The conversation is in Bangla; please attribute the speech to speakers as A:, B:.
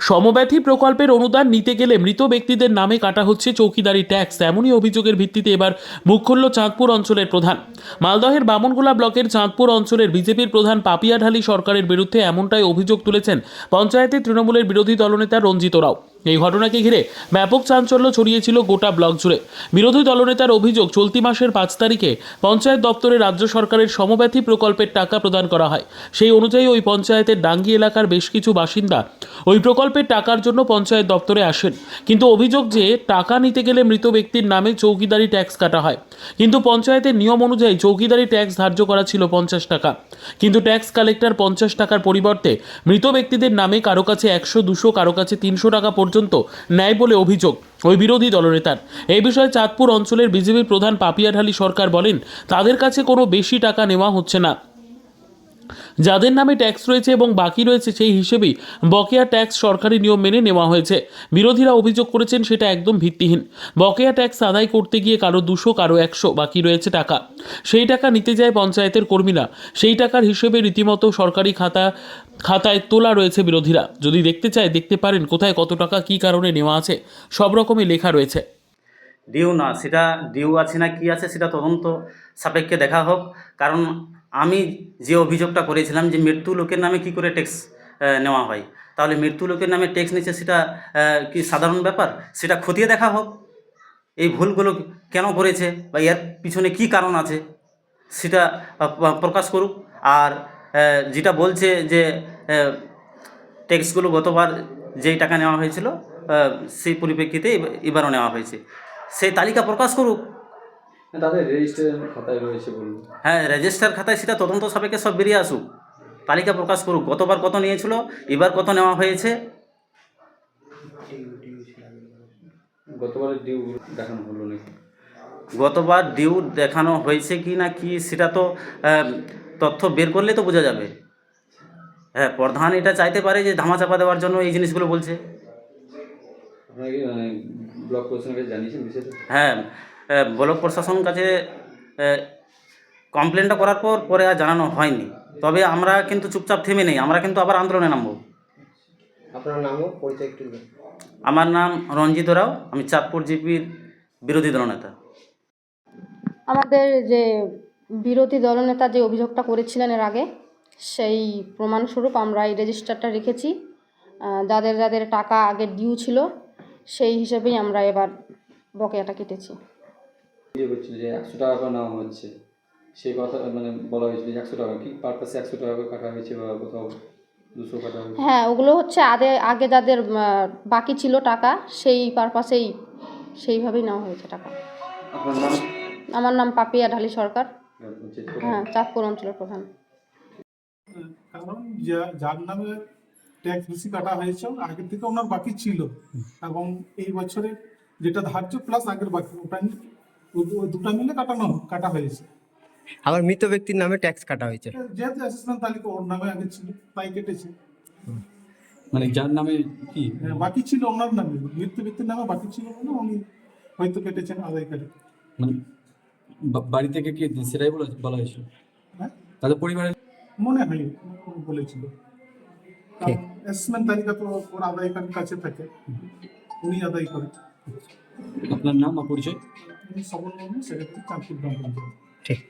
A: সমব্যথী প্রকল্পের অনুদান নিতে গেলে মৃত ব্যক্তিদের নামে কাটা হচ্ছে চৌকিদারি ট্যাক্স, এমনই অভিযোগের ভিত্তিতে এবার মুখ খুলল চাঁদপুর অঞ্চলের প্রধান। মালদহের বামনগোলা ব্লকের চাঁদপুর অঞ্চলের বিজেপির প্রধান পাপিয়াঢালি সরকারের বিরুদ্ধে এমনটাই অভিযোগ তুলেছেন পঞ্চায়েতে তৃণমূলের বিরোধী দলনেতা রঞ্জিত রাও। এই ঘটনাকে ঘিরে ব্যাপক চাঞ্চল্য ছড়িয়েছিল গোটা ব্লক জুড়ে। বিরোধী দলনেতার অভিযোগ, চলতি মাসের পাঁচ তারিখে পঞ্চায়েত দপ্তরে রাজ্য সরকারের সমব্যথী প্রকল্পের টাকা প্রদান করা হয়। সেই অনুযায়ী ওই পঞ্চায়েতের ডাঙ্গি এলাকার বেশ কিছু বাসিন্দা ওই প্রকল্পের টাকার জন্য পঞ্চায়েত দপ্তরে আসেন। কিন্তু অভিযোগ যে, টাকা নিতে গেলে মৃত ব্যক্তির নামে চৌকিদারি ট্যাক্স কাটা হয়। কিন্তু পঞ্চায়েতের নিয়ম অনুযায়ী চৌকিদারি ট্যাক্স ধার্য করা ছিল পঞ্চাশ টাকা। কিন্তু ট্যাক্স কালেক্টর পঞ্চাশ টাকার পরিবর্তে মৃত ব্যক্তিদের নামে কারও কাছে একশো, দুশো, কারও কাছে তিনশো টাকা পর্যন্ত নেয় বলে অভিযোগ ওই বিরোধী দলনেতার। এই বিষয়ে চাঁদপুর অঞ্চলের বিজেপির প্রধান পাপিয়াঢালি সরকার বলেন, তাদের কাছে কোনো বেশি টাকা নেওয়া হচ্ছে না। যাদের নামে ট্যাক্স রয়েছে এবং বাকি রয়েছে সেই হিসেবেই বকেয়া ট্যাক্স সরকারি নিয়ম মেনে নেওয়া হয়েছে। বিরোধীরা অভিযোগ করেছেন সেটা একদম ভিত্তিহীন। বকেয়া ট্যাক্স আদায় করতে গিয়ে কারও দুশো, কারও একশো বাকি রয়েছে টাকা। সেই টাকা নিতে যায় পঞ্চায়েতের কর্মীরা। সেই টাকার হিসেবে রীতিমতো সরকারি খাতা, খাতায় তোলা রয়েছে বিরোধীরা। যদি দেখতে চায়, দেখতে পারেন কোথায় কত টাকা, কী কারণে নেওয়া আছে, সব রকমই লেখা রয়েছে।
B: ডিউ না, সেটা ডিউ আছে না কি আছে, সেটা তদন্ত সাপেক্ষে দেখা হোক। কারণ আমি যে অভিযোগটা করেছিলাম যে মৃত্যু লোকের নামে কি করে ট্যাক্স নেওয়া হয়, তাহলে মৃত্যু লোকের নামে ট্যাক্স নিচ্ছে সেটা কি সাধারণ ব্যাপার? সেটা খতিয়ে দেখা হোক। এই ভুলগুলো কেন করেছে বা এর পিছনে কি কারণ আছে সেটা প্রকাশ করুক। আর যেটা বলছে যে ট্যাক্সগুলো গতবার যেই টাকা নেওয়া হয়েছিল সেই পরিপ্রেক্ষিতে এবারও নেওয়া হয়েছে। সেই তালিকা প্রকাশ করুক।
C: তাদের রেজিস্ট্রেশন খাতায় রয়েছে বলুন।
B: হ্যাঁ রেজিস্টার খাতায় সেটা তদন্ত সাপেক্ষে সব বেরিয়ে আসুক। তালিকা প্রকাশ করুক গতবার কত নিয়েছিল এবার কত নেওয়া হয়েছে।
C: গতবারের ডিউ দেখানো হলো নাকি?
B: গতবার ডিউ দেখানো হয়েছে কি না কি সেটা তো তথ্য বের করলে তো বোঝা যাবে। হ্যাঁ প্রধান এটা চাইতে পারে যে ধামাচাপা দেওয়ার জন্য এই জিনিসগুলো বলছে।
C: মানে ব্লক প্রশাসনের জানিয়েছেন বিষয়টা?
B: হ্যাঁ ব্লক প্রশাসন কাছে কমপ্লেনটা করার পর পরে আর জানানো হয়নি। তবে আমরা কিন্তু চুপচাপ থেমে নেই আমরা কিন্তু আবার আন্দোলনে নামবো।
D: আপনার নামও পরিচয় একটু
B: আমার নাম রঞ্জিত রাও আমি চাঁদপুর জিপির বিরোধী দলনেতা
E: আমাদের যে বিরোধী দলনেতা যে অভিযোগটা করেছিলেন এর আগে সেই প্রমাণস্বরূপ আমরা এই রেজিস্টারটা রেখেছি। যাদের যাদের টাকা আগে ডিউ ছিল সেই হিসেবেই আমরা এবার বকেয়াটা কেটেছি।
C: ইয়ে করছিল যে একশো টাকা করে নেওয়া হচ্ছে সেই কথা মানে বলা হয়েছিল যে একশো টাকা কি পারপাসে একশো টাকা করে কাটা হয়েছে বা কোথাও দুশো কাটা হয়েছে?
E: হ্যাঁ ওগুলো হচ্ছে আগে আগে যাদের বাকি ছিল টাকা সেই পারপাসেই সেইভাবেই নেওয়া হয়েছে টাকা।
C: আপনার নাম?
E: আমার নাম পাপিয়া ঢালি সরকার। হ্যাঁ চাঁদপুর অঞ্চলের প্রধান।
F: কারণ যার নামে ট্যাক্স বেশি কাটা হয়েছে আগে থেকে ওনার বাকি ছিল। এবং এই বছরে যেটা ধার্য প্লাস আগের বাকি ওটা ওই- দুটা মিলে কাটানো কাটা হয়েছে।
D: আবার মৃত ব্যক্তির নামে ট্যাক্স কাটা হয়েছে।
F: যেহেতু অ্যাসেসমেন্ট তালিকা ওর নামে আগে ছিল তাই কেটেছে।
C: মানে যার নামে কি?
F: হ্যাঁ, বাকি ছিল ওনার নামে। মৃত্যু ব্যক্তির নামে বাকি ছিল বলে উনি হয়তো কেটেছেন আদায় করে।
C: মানে বাড়ি থেকে কি সেটাই বলা বলা হয়েছিল?
F: হ্যাঁ?
C: তাদের পরিবারের
F: মনে হয় বলেছিল। অ্যাসেসমেন্ট তালিকা তো ওর আদায়কারীর কাছে থাকে। উনি আদায় করে।
C: আপনার নাম আর পরিচয়?
F: উনি সবল সেক্ষেত্রে চাঁদপুর গ্রাম পঞ্চায়েত
D: ঠিক।